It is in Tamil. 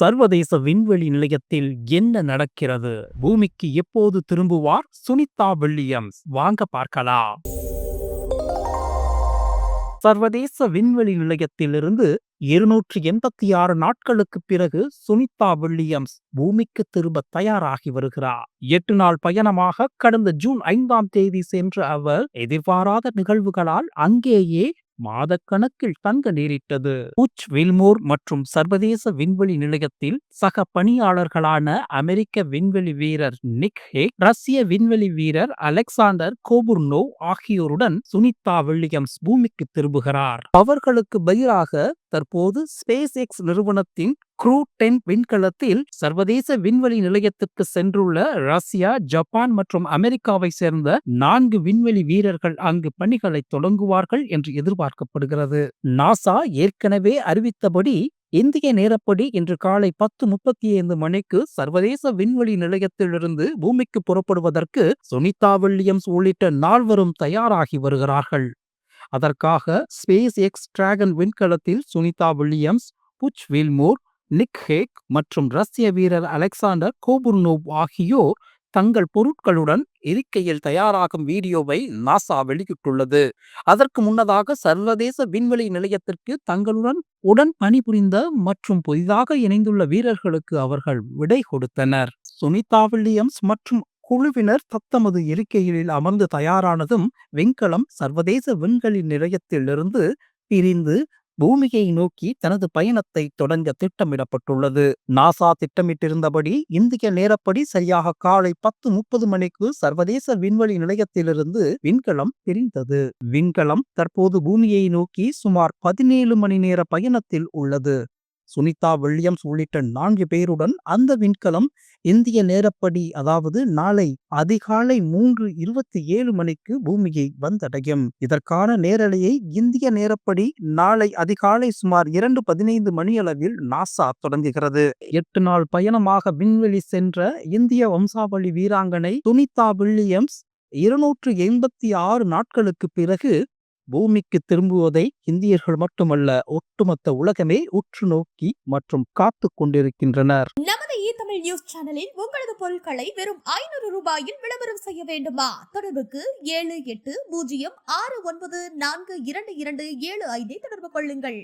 சர்வதேச விண்வெளி நிலையத்தில் என்ன நடக்கிறது? பூமிக்கு எப்போது திரும்புவார்? சுனிதா வில்லியம்ஸ். வாங்க பார்க்கலாம். சர்வதேச விண்வெளி நிலையத்திலிருந்து இருநூற்றி எண்பத்தி ஆறு நாட்களுக்கு பிறகு சுனிதா வில்லியம்ஸ் பூமிக்கு திரும்ப தயாராகி வருகிறார். எட்டு நாள் பயணமாக கடந்த ஜூன் ஐந்தாம் தேதி சென்ற அவர் எதிர்பாராத நிகழ்வுகளால் அங்கேயே மாதக்கணக்கில் தங்க நேரிட்டது. புச் வில்மோர் மற்றும் சர்வதேச விண்வெளி நிலையத்தில் சக பணியாளர்களான அமெரிக்க விண்வெளி வீரர் நிக் ஹேக் ரஷ்ய விண்வெளி வீரர் அலெக்சாண்டர் கோபுர்னோ ஆகியோருடன் சுனிதா வில்லியம்ஸ் பூமிக்கு திரும்புகிறார். அவர்களுக்கு பதிலாக தற்போது ஸ்பேஸ் எக்ஸ் நிறுவனத்தின் க்ரூ டென் விண்கலத்தில் சர்வதேச விண்வெளி நிலையத்துக்கு சென்றுள்ள ரஷ்யா ஜப்பான் மற்றும் அமெரிக்காவை சேர்ந்த நான்கு விண்வெளி வீரர்கள் அங்கு பணிகளை தொடங்குவார்கள் என்று எதிர்பார்க்கப்படுகிறது. நாசா ஏற்கனவே அறிவித்தபடி இந்திய நேரப்படி இன்று காலை பத்து முப்பத்தி ஐந்து மணிக்கு சர்வதேச விண்வெளி நிலையத்திலிருந்து பூமிக்கு புறப்படுவதற்கு சுனிதா வில்லியம்ஸ் உள்ளிட்ட நால்வரும் தயாராகி வருகிறார்கள். அதற்காக space X dragon விண்கலத்தில் Sunita Williams Butch Wilmore Nick Hague மற்றும் ரஷ்ய வீரர் அலெக்சாண்டர் கோபுர்னோவ் ஆகியோர் தங்கள் பொருட்களுடன் இருக்கையில் தயாராகும் வீடியோவை நாசா வெளியிட்டுள்ளது. அதற்கு முன்னதாக சர்வதேச விண்வெளி நிலையத்திற்கு தங்களுடன் உடன் பணிபுரிந்த மற்றும் புதிதாக இணைந்துள்ள வீரர்களுக்கு அவர்கள் விடை கொடுத்தனர். சுனிதா வில்லியம்ஸ் மற்றும் குழுவினர் தத்தமது இருக்கைகளில் அமர்ந்து தயாரானதும் விண்கலம் சர்வதேச விண்வெளி நிலையத்திலிருந்து பிரிந்து பூமியை நோக்கி தனது பயணத்தை தொடங்க திட்டமிடப்பட்டுள்ளது. நாசா திட்டமிட்டிருந்தபடி இந்திய நேரப்படி சரியாக காலை பத்து முப்பது மணிக்கு சர்வதேச விண்வெளி நிலையத்திலிருந்து விண்கலம் பிரிந்தது. விண்கலம் தற்போது பூமியை நோக்கி சுமார் பதினேழு மணி நேர பயணத்தில் உள்ளது. சுனிதா வில்லியம்ஸ் உள்ளிட்ட நான்கு பேருடன் அந்த விண்கலம் இந்திய நேரப்படி அதாவது நாளை அதிகாலை மூன்று இருபத்தி ஏழு மணிக்கு பூமியை வந்தடையும். இதற்கான நேரலையை இந்திய நேரப்படி நாளை அதிகாலை சுமார் இரண்டு பதினைந்து மணியளவில் நாசா தொடங்குகிறது. எட்டு நாள் பயணமாக விண்வெளி சென்ற இந்திய வம்சாவளி வீராங்கனை சுனிதா வில்லியம்ஸ் இருநூற்று எண்பத்தி ஆறு நாட்களுக்கு பிறகு பூமிக்கு திரும்புவதை இந்தியர்கள் மட்டுமல்ல ஒட்டுமொத்த உலகமே உற்று நோக்கி மற்றும் காத்து கொண்டிருக்கின்றனர். நமது இ தமிழ் நியூஸ் சேனலில் உங்களது பொருட்களை வெறும் ஐநூறு ரூபாயில் விளம்பரம் செய்ய வேண்டுமா? தொடர்புக்கு ஏழு எட்டு பூஜ்ஜியம் ஆறு ஒன்பது நான்கு இரண்டு இரண்டு ஏழு ஐந்தை தொடர்பு கொள்ளுங்கள்.